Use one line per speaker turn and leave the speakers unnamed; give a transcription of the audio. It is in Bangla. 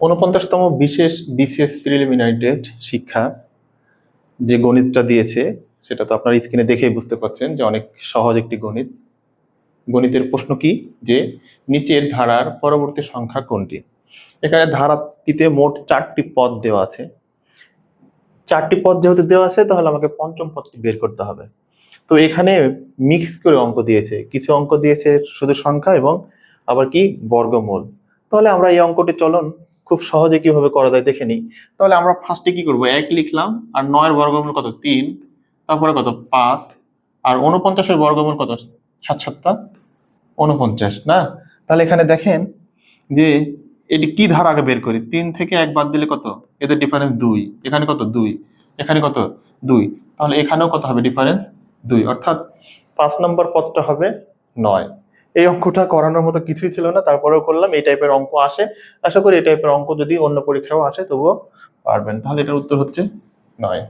উনপঞ্চাশতম বিশেষ বিসিএস প্রিলিমিনারি টেস্ট শিক্ষা যে গণিতটা দিয়েছে, সেটা তো আপনার স্ক্রিনে দেখেই বুঝতে পারছেন যে অনেক সহজ একটি গণিত। গণিতের প্রশ্ন কি? যে নিচের ধারার পরবর্তী সংখ্যা কোনটি? এখানে ধারাটিতে মোট চারটি পদ দেওয়া আছে। চারটি পদ যেহেতু দেওয়া আছে, তাহলে আমাকে পঞ্চম পদটি বের করতে হবে। তো এখানে মিক্স করে অঙ্ক দিয়েছে। কিছু অঙ্ক দিয়েছে শুধু সংখ্যা এবং আবার কি? বর্গমূল। তাহলে আমরা এই অঙ্কটি চলন খুব সহজে কীভাবে করা যায় দেখে নিই। তাহলে আমরা ফার্স্টে কি করব? এক লিখলাম, আর নয়ের বর্গমূল কত? তিন। তারপরে কত? পাঁচ। আর উনপঞ্চাশের বর্গমূল কত? সাত সাতটা উনপঞ্চাশ না? তাহলে এখানে দেখেন যে এটি কি ধারা আগে বের করি? তিন থেকে এক বাদ দিলে কত? এদের ডিফারেন্স দুই। এখানে কত? দুই। এখানে কত? দুই। তাহলে এখানেও কত হবে ডিফারেন্স দুই। অর্থাৎ পাঁচ নম্বর পদটা হবে নয়। এই অঙ্কটা করানোর মতো কিছুই ছিল না, তারপরেও করলাম, এই টাইপের অঙ্ক আসে। আশা করি এই টাইপের অঙ্ক যদি অন্য পরীক্ষাও আসে, তবুও পারবেন। তাহলে এটার উত্তর হচ্ছে নয়।